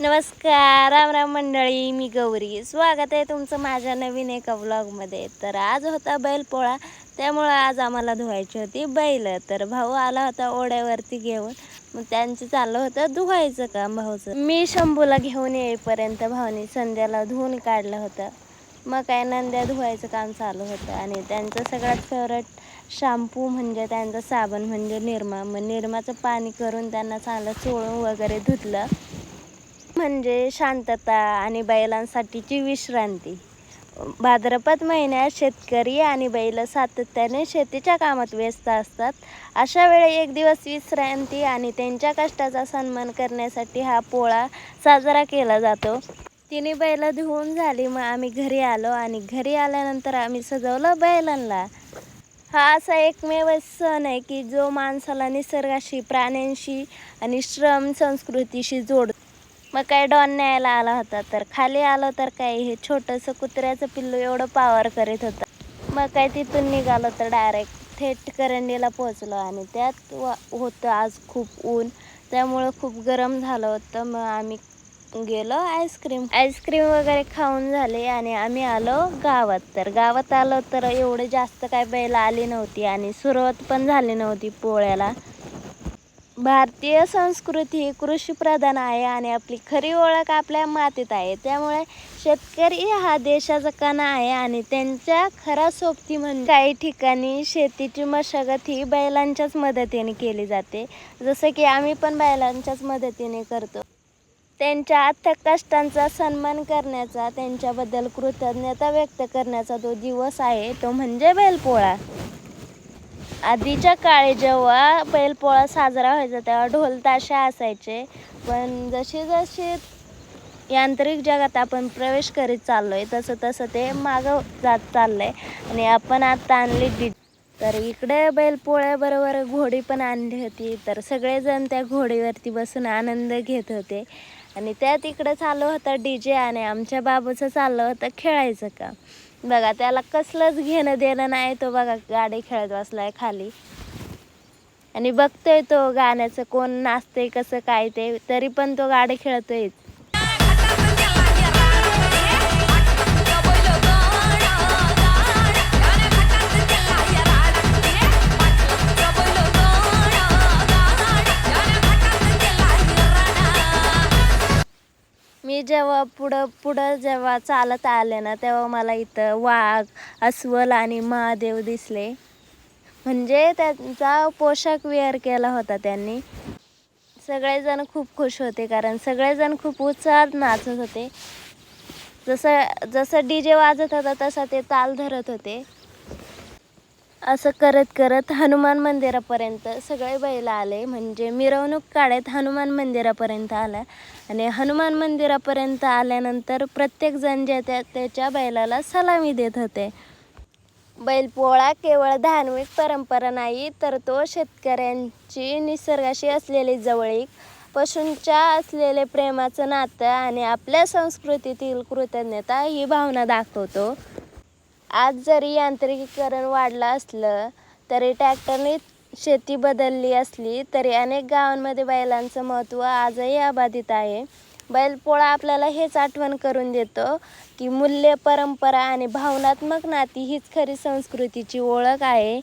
नमस्कार राम राम मंडळी मी गौरी. स्वागत आहे तुमचं माझ्या नवीन एका व्लॉगमध्ये तर आज होता बैलपोळा त्यामुळं आज आम्हाला धुवायची होती बैल. तर भाऊ आला होता ओढ्यावरती घेऊन. मग त्यांचं चाललं होतं धुवायचं काम भाऊचं. मी शंभूला घेऊन येईपर्यंत भाऊनी संध्याला धुवून काढलं होतं. मग काय नंद्या धुवायचं काम चालू होतं आणि त्यांचं सगळ्यात फेवरेट शॅम्पू म्हणजे त्यांचं साबण म्हणजे निरमा. मग निरमाचं पाणी करून त्यांना चांगलं चोळून वगैरे धुतलं. म्हणजे शांतता आणि बैलांसाठीची विश्रांती. भाद्रपद महिन्यात शेतकरी आणि बैल सातत्याने शेतीच्या कामात व्यस्त असतात. अशा वेळी एक दिवस विश्रांती आणि त्यांच्या कष्टाचा सन्मान करण्यासाठी हा पोळा साजरा केला जातो. तिने बैल धुवून झाली मग आम्ही घरी आलो आणि घरी आल्यानंतर आम्ही सजवलं बैलांना. हा असा एकमेव सण आहे की जो माणसाला निसर्गाशी प्राण्यांशी आणि श्रम संस्कृतीशी जोड मग काय डॉन न्यायला आला होता तर खाली आलो तर काय हे छोटंसं कुत्र्याचं पिल्लू एवढं पावर करीत होतं. मग काय तिथून निघालो तर डायरेक्ट थेट करंडीला पोचलो आणि त्यात वा होतं आज खूप ऊन त्यामुळं खूप गरम झालं होतं. मग आम्ही गेलो आईस्क्रीम आईस्क्रीम वगैरे खाऊन झाले आणि आम्ही आलो गावात. तर गावात आलो तर एवढे जास्त काय बैल आली नव्हती आणि सुरुवात पण झाली नव्हती पोळ्याला. भारतीय संस्कृती ही कृषीप्रधान आहे आणि आपली खरी ओळख आपल्या मातीत आहे. त्यामुळे शेतकरी हा देशाचा कणा आहे आणि त्यांच्या खरा सोबती म्हणजे काही ठिकाणी शेतीची मशागत ही बैलांच्याच मदतीने केली जाते. जसं की आम्ही पण बैलांच्याच मदतीने करतो. त्यांच्या अथक कष्टांचा सन्मान करण्याचा त्यांच्याबद्दल कृतज्ञता व्यक्त करण्याचा जो दिवस आहे तो म्हणजे बैलपोळा. आधीच्या काळी जेव्हा बैलपोळा साजरा व्हायचा तेव्हा ढोल ताशे असायचे. पण जशी जशी यांत्रिक जगात आपण प्रवेश करीत चाललोय तसं तसं ते मागं जात चाललंय. आणि आपण आता आणली डी तर इकडे बैलपोळ्याबरोबर घोडी पण आणली होती. तर सगळेजण त्या घोडीवरती बसून आनंद घेत होते. आणि त्यात इकडे चालू होतं डी जे आणि आमच्या बाबूचं चाललं होतं खेळायचं का बघा त्याला कसलंच घेणं देणं नाही. तो बघा गाडी खेळत बसलाय खाली. आणि बघतोय तो गाण्याचं कोण नाचते कसं काय ते तरी पण तो गाडी खेळतोय जेव्हा पुढं पुढं जेव्हा चालत आले ना तेव्हा मला इथं वाघ अस्वल आणि महादेव दिसले. म्हणजे त्यांचा पोशाख वेअर केला होता त्यांनी. सगळेजण खूप खुश होते कारण सगळेजण खूप उत्साहात नाचत होते. जसं जसं डी जे वाजत होता तसा ते ताल धरत होते. असं करत करत हनुमान मंदिरापर्यंत सगळे बैल आले. म्हणजे मिरवणूक काढत हनुमान मंदिरापर्यंत आला. आणि हनुमान मंदिरापर्यंत आल्यानंतर प्रत्येकजण ज्या त्या त्याच्या बैलाला सलामी देत होते. बैलपोळा केवळ धार्मिक परंपरा नाही तर तो शेतकऱ्यांची निसर्गाशी असलेली जवळीक पशूंच्या असलेले प्रेमाचं नातं आणि आपल्या संस्कृतीतील कृतज्ञता ही भावना दाखवतो. आज जरी यांत्रिकीकरण वाढलं असलं तरी ट्रॅक्टरने शेती बदलली असली तरी अनेक गावांमध्ये बैलांचं महत्त्व आजही अबाधित आहे. बैलपोळा आपल्याला हेच आठवण करून देतो की मूल्य परंपरा आणि भावनात्मक नाती हीच खरी संस्कृतीची ओळख आहे.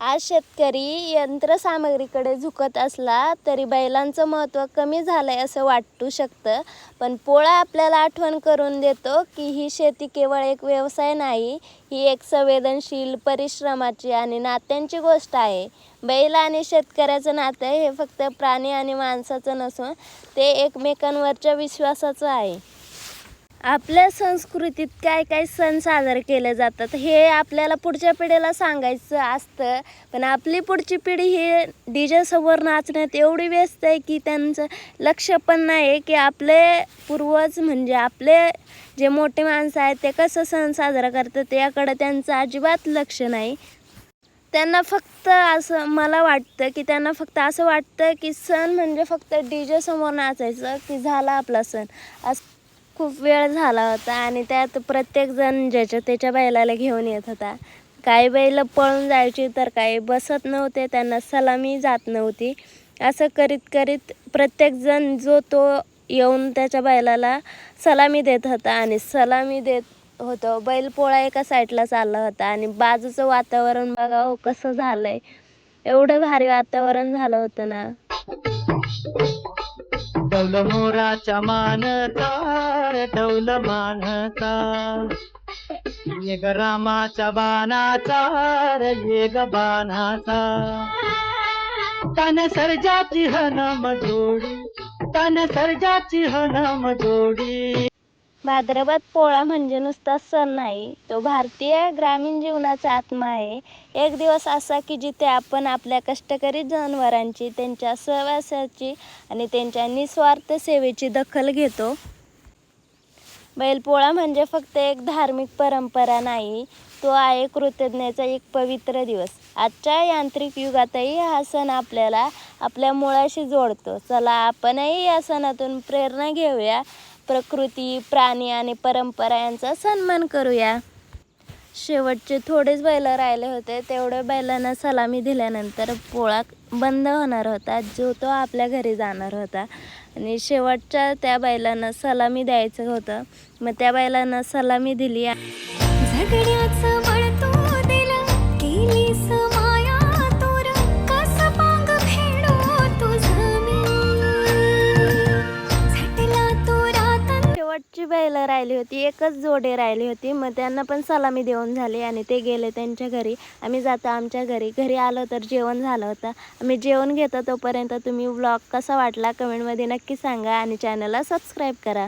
आज शेतकरी यंत्रसामग्रीकडे झुकत असला तरी बैलांचं महत्त्व कमी झालं आहे असं वाटू शकतं. पण पोळा आपल्याला आठवण करून देतो की ही शेती केवळ एक व्यवसाय नाही ही एक संवेदनशील परिश्रमाची आणि नात्यांची गोष्ट आहे. बैल आणि शेतकऱ्याचं नातं हे फक्त प्राणी आणि माणसाचं नसून ते एकमेकांवरच्या विश्वासाचं आहे. आपल्या संस्कृतीत काय काय सण साजरे केले जातात हे आपल्याला पुढच्या पिढीला सांगायचं असतं. पण आपली पुढची पिढी ही डी जेसमोर नाचण्यात एवढी व्यस्त आहे की त्यांचं लक्ष पण नाही की आपले पूर्वज म्हणजे आपले जे मोठे माणसं आहेत ते कसं सण साजरा करतात याकडं त्यांचं अजिबात लक्ष नाही. त्यांना फक्त असं मला वाटतं की त्यांना फक्त असं वाटतं की सण म्हणजे फक्त डी जे समोर नाचायचं की झाला आपला सण. असं खूप वेळ झाला होता आणि त्यात प्रत्येकजण ज्याच्या त्याच्या बैलाला घेऊन येत होता. काही बैल पळून जायची तर काही बसत नव्हते त्यांना सलामी जात नव्हती. असं करीत करीत प्रत्येकजण जो तो येऊन त्याच्या बैलाला सलामी देत होता आणि सलामी देत होतो. बैलपोळा एका साईडला चालला होता आणि बाजूचं वातावरण बघा हो कसं झालंय. एवढं भारी वातावरण झालं होतं ना. ठेवलं मोराच्या मानता ठेवलं मानता ये ग रामाच्या बाणाचा रे ये ग बाणाचा तन सर्जाची हनम जोडी तन सर्जाची हनम जोडी. भाद्रपद पोळा म्हणजे नुसता सण नाही तो भारतीय ग्रामीण जीवनाचा आत्मा आहे. एक दिवस असा की जिथे आपण आपल्या कष्टकरी जनावरांची त्यांच्या सहवासाची आणि त्यांच्या निस्वार्थ सेवेची दखल घेतो. बैलपोळा म्हणजे फक्त एक धार्मिक परंपरा नाही तो आहे कृतज्ञतेचा एक पवित्र दिवस. आजच्या यांत्रिक युगातही हा सण आपल्याला आपल्या मुळाशी जोडतो. चला आपणही या सणातून प्रेरणा घेऊया. प्रकृती प्राणी आणि परंपरा यांचा सन्मान करूया. शेवटचे थोडेच बैल राहिले होते तेवढ्या बैलांना सलामी दिल्यानंतर पोळा बंद होणार होता जो तो आपल्या घरी जाणार होता. आणि शेवटच्या त्या बैलांना सलामी द्यायचं होतं. मग त्या बैलांना सलामी दिली राहिली होती एकच जोडे राहिली होती. मग त्यांना पण सलामी देऊन झाली आणि ते गेले त्यांच्या घरी. आम्ही जातो आमच्या घरी. घरी आलो तर जेवण झालं होतं. आम्ही जेवण घेतो तोपर्यंत तुम्ही व्लॉग कसा वाटला कमेंटमध्ये नक्की सांगा आणि चॅनलला सबस्क्राईब करा.